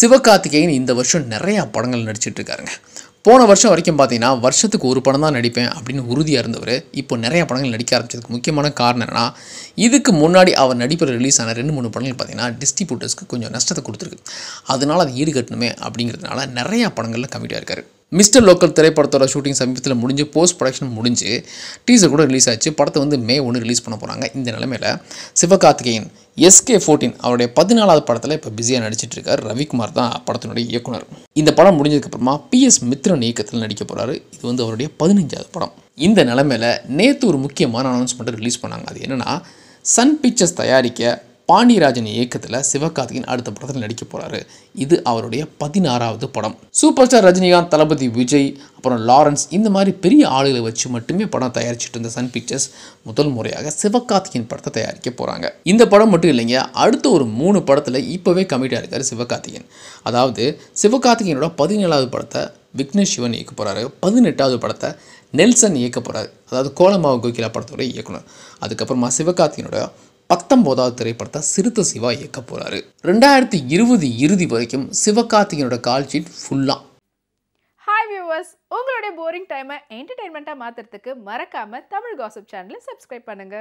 சிவகார்த்திகேயன் இந்த வருஷம் நிறையா படங்கள் நடிச்சிட்டு இருக்காருங்க போன வருஷம் வரைக்கும் பார்த்தீங்கன்னா வருஷத்துக்கு ஒரு படம் தான் நடிப்பேன் அப்படின்னு உறுதியாக இருந்தவர். இப்போ நிறைய படங்கள் நடிக்க ஆரம்பிச்சதுக்கு முக்கியமான காரணம் என்னன்னா இதுக்கு முன்னாடி அவர் நடிப்பில் ரிலீஸ் ஆன ரெண்டு மூணு படங்கள் பார்த்தீங்கன்னா டிஸ்ட்ரிபியூட்டர்ஸ்க்கு கொஞ்சம் நஷ்டத்தை கொடுத்துருக்கு. அதனால் அதை ஈடுகட்டணுமே அப்படிங்கிறதுனால நிறையா படங்களில் கம்மிட்டாக இருக்கார். மிஸ்டர் லோக்கல் திரைப்படத்தோட ஷூட்டிங் சமீபத்தில் முடிஞ்சு போஸ்ட் ப்ரொடக்ஷன் முடிஞ்சு டீசர் கூட ரிலீஸ் ஆச்சு. படத்தை வந்து மே ஒன்று ரிலீஸ் பண்ண போகிறாங்க இந்த நிலமையில சிவகார்த்திகேயன் எஸ்கே ஃபோர்டீன் அவருடைய பதினாலாவது படத்தில் இப்போ பிஸியாக நடிச்சிட்டு இருக்கார் ரவிக்குமார் தான் படத்தினுடைய இயக்குனர். இந்த படம் முடிஞ்சதுக்கப்புறமா பிஎஸ் மித்ரன் இயக்கத்தில் நடிக்க போகிறாரு இது வந்து அவருடைய பதினஞ்சாவது படம். இந்த நிலமையில நேற்று ஒரு முக்கியமான அனௌன்ஸ்மெண்ட்டை ரிலீஸ் பண்ணாங்க. அது என்னன்னா சன் பிக்சர்ஸ் தயாரிக்க பாண்டியராஜன் இயக்கத்தில் சிவகார்த்திகேயன் அடுத்த படத்தில் நடிக்க போகிறாரு இது அவருடைய பதினாறாவது படம். சூப்பர் ஸ்டார் ரஜினிகாந்த் தளபதி விஜய் அப்புறம் லாரன்ஸ் இந்த மாதிரி பெரிய ஆளுகளை வச்சு மட்டுமே படம் தயாரிச்சிட்டு இருந்த சன் பிக்சர்ஸ் முதல் முறையாக சிவகார்த்திகேயன் படத்தை தயாரிக்க போகிறாங்க இந்த படம் மட்டும் இல்லைங்க அடுத்த ஒரு மூணு படத்தில் இப்போவே கமிட்டாக இருக்கார் சிவகார்த்திகேயன். அதாவது சிவகார்த்திகேயனோட பதினேழாவது படத்தை விக்னேஷ் சிவன் இயக்க போகிறாரு பதினெட்டாவது படத்தை நெல்சன் இயக்க போகிறாரு அதாவது கோலமாவு கோகிலா படத்தோட இயக்குனர். அதுக்கப்புறமா சிவகார்த்திகேயனோட பத்தொன்பதாவது திரைப்படத்தை சிறுத்த சிவா இயக்க போகிறாரு ரெண்டாயிரத்தி இருபது இறுதி வரைக்கும் சிவகார்த்திகேயனோட கால் ஷீட் ஃபுல்லாக ஹாய் வியூவர்ஸ் உங்களுடைய போரிங் டைமை என்டர்டைன்மெண்ட்டாக மாற்றுறதுக்கு மறக்காமல் தமிழ் காசிப் சேனலை சப்ஸ்கிரைப் பண்ணுங்கள்